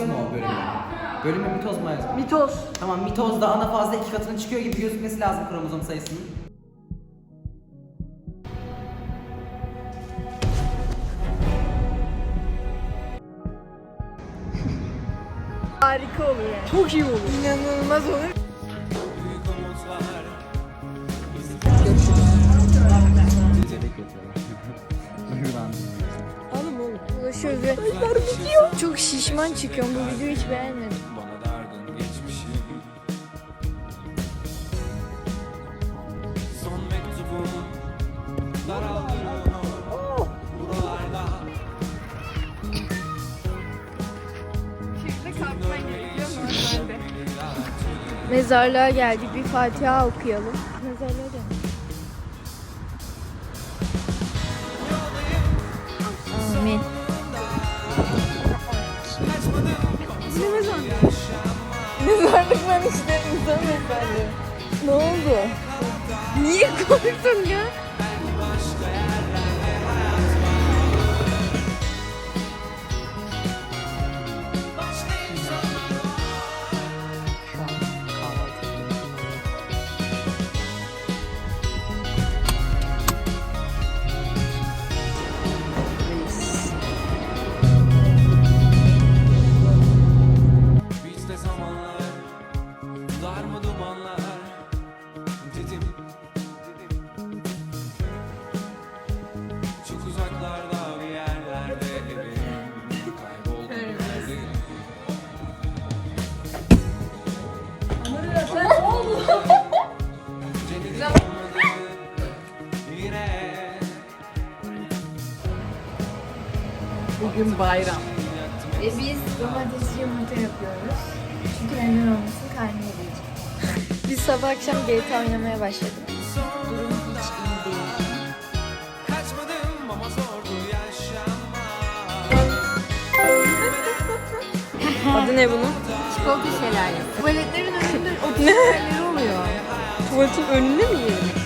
mitoz mu o bölümü? Bölümü mitoz mu? Mitoz. Tamam mitozda ana fazla iki katına çıkıyor gibi gözükmesi lazım kromozom sayısının. Harika olur yani. Çok iyi olur. İnanılmaz olur. Oğlum oğlum. Ulaşıyoruz ve çok şişman çıkıyorum. Bu videoyu hiç beğenmedim. Mezarlığa geldik. Bir Fatiha okuyalım. Mezarlığa geldik. Ben işte insan mezarlığı. Ne oldu? Niye korktun ya? Bugün bayram. Ve biz domatesli yumurta yapıyoruz. Çünkü neden olmasın karnı yiyecek. Biz sabah akşam GTA oynamaya başladık. Durum hiç iyi değil. Adı ne bunun? Çikolata şelalesi. Tuvaletlerin önünde o şeyler oluyor. Tuvaletin önüne mi yiyelim?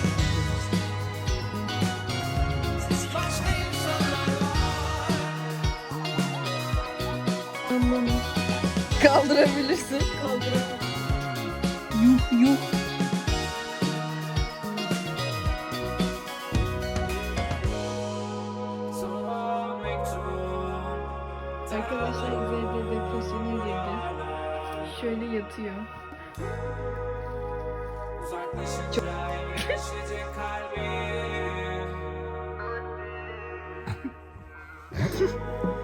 Kaldırabilirsin. Kaldıramam. Yuh yuh. Arkadaşlar Zeyde depresyona girdi. Şöyle yatıyor. Uzaklaşınca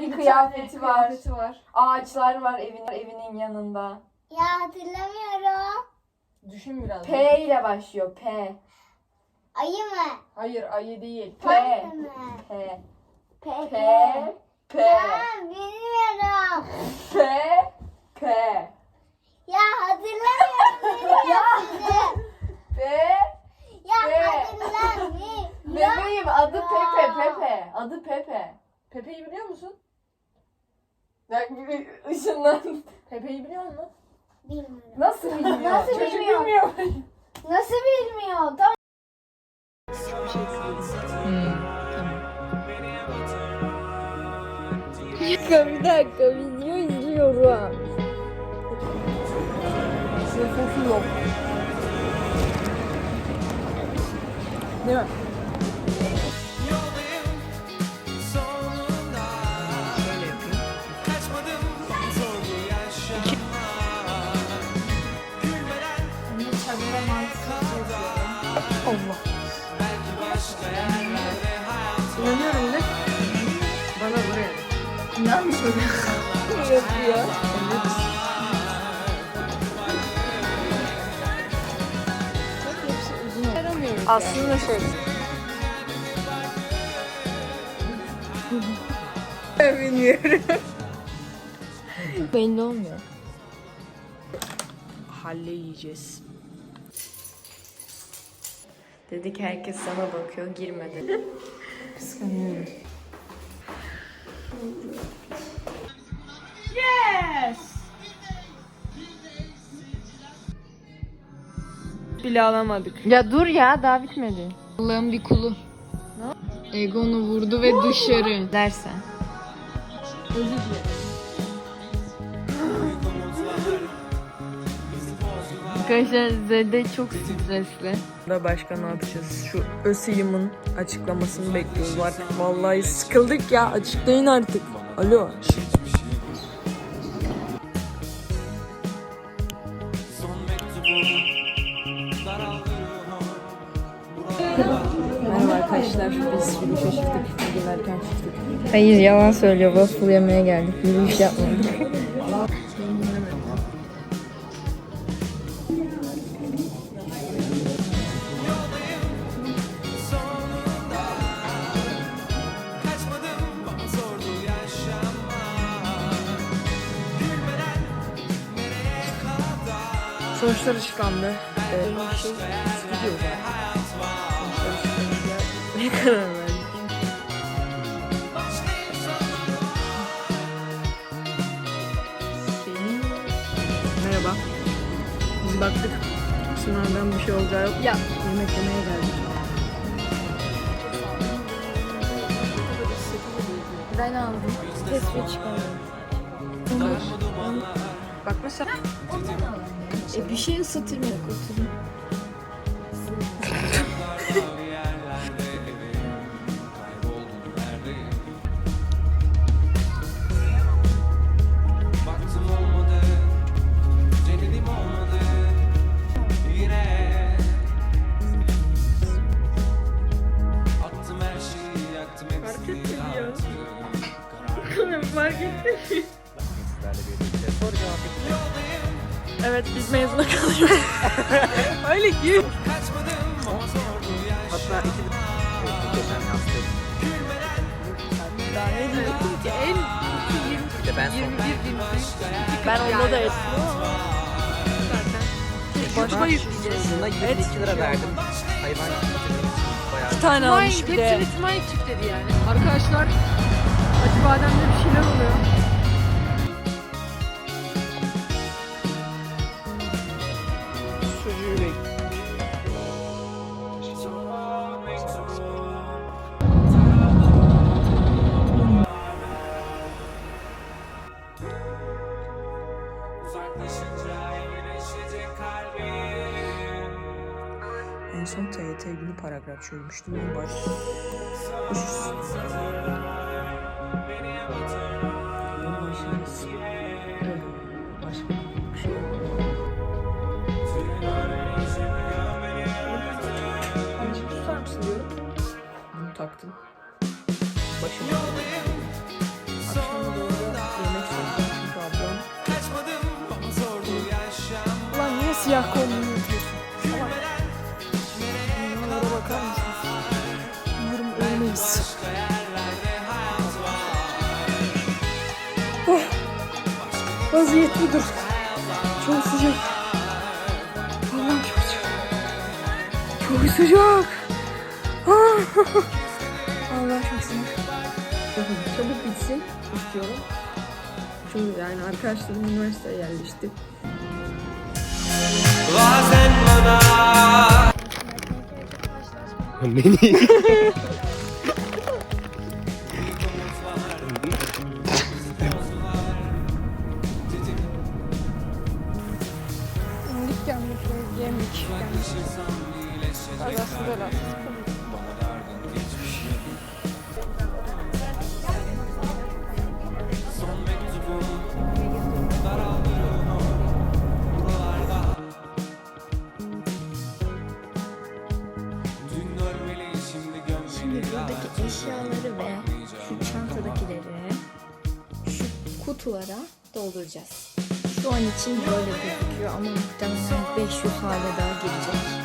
iyileşecek kalbim Mavi kıyafeti var. Ağaçlar var evin evinin yanında. Ya hatırlamıyorum. Düşün biraz. P ile başlıyor. P. Ayı mı? Hayır ayı değil. P. Panda mı? P. P. P. P. Ya bilmiyorum. P. P. Ya hatırlamıyorum. ya. P. Ya P. hatırlamıyorum. Bebeğim adı Pepe. Pepe. Adı Pepe. Pepe'yi biliyor musun? Bak bir ışınlan. Pepe'yi biliyor musun? Bilmiyorum. Nasıl bilmiyor? Nasıl Çocuk bilmiyor? bilmiyor. Nasıl bilmiyor? Tamam. dakika bir dakika video izliyorum. Nefesi yok. Değil mi? İnanıyorum de. Bana buraya. İnanmıyorum. Evet ya. Aslında şöyle. Bilmiyorum. Belli olmuyor. Halle yiyeceğiz. Dedik herkes sana bakıyor, girme Kıskanıyorum. Bile alamadık. Ya dur ya daha bitmedi. Allah'ın bir kulu. Egonu vurdu ve dışarı. Dersen. Özür dilerim. Arkadaşlar Zede çok stresli. Da başka ne yapacağız? Şu ÖSYM'in açıklamasını bekliyoruz artık. Vallahi sıkıldık ya. Açıklayın artık. Alo. Merhaba arkadaşlar. Biz yürüyüşe çıktık. Giderken çıktık. Hayır yalan söylüyor. Waffle yemeye geldik. Yürüyüş yapmadık. Sonuçlar açıklandı. Ee, bir şey stüdyo var. Ne karar? Senin- Merhaba. Biz baktık. Sınavdan bir şey olacağı yok. Ya. Yemek yemeye geldik. Ben aldım. Tespih çıkardım. Bak mesela E bir şey ısıtayım ya. Oturayım. Baktım olmadı Denedim olmadı Yine Attım her şeyi yaktım hepsini yaktım fark ettim. Evet biz mezuna kalıyoruz. Öyle ki. Hatta iki geçen yaptım. Daha ne diyorsun ki en Bir de ben son. ben onda da ettim. Zaten. Başka yükleyeceğiz. Buna 22 lira verdim. Hayvan için bayağı. Bir tane almış bir de. İsmail çık dedi yani. Arkadaşlar acı bademde bir şeyler oluyor. Tutar mısın diyorum. Bunu taktım. Başıma Akşama doğru yemek söyledim çünkü ablam. Ulan niye siyah vaziyet budur. Çok sıcak. Allah'ım çok sıcak. Çok sıcak. Ah. Allah çok sıcak. Çabuk bitsin istiyorum. Çünkü yani arkadaşlarım üniversiteye yerleşti. Bazen bana İndik Şimdi Buradaki eşyaları ve şu çantadakileri şu kutulara dolduracağız. Şu an için böyle gözüküyor ama muhtemelen 500 hale daha girecek.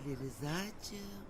Halil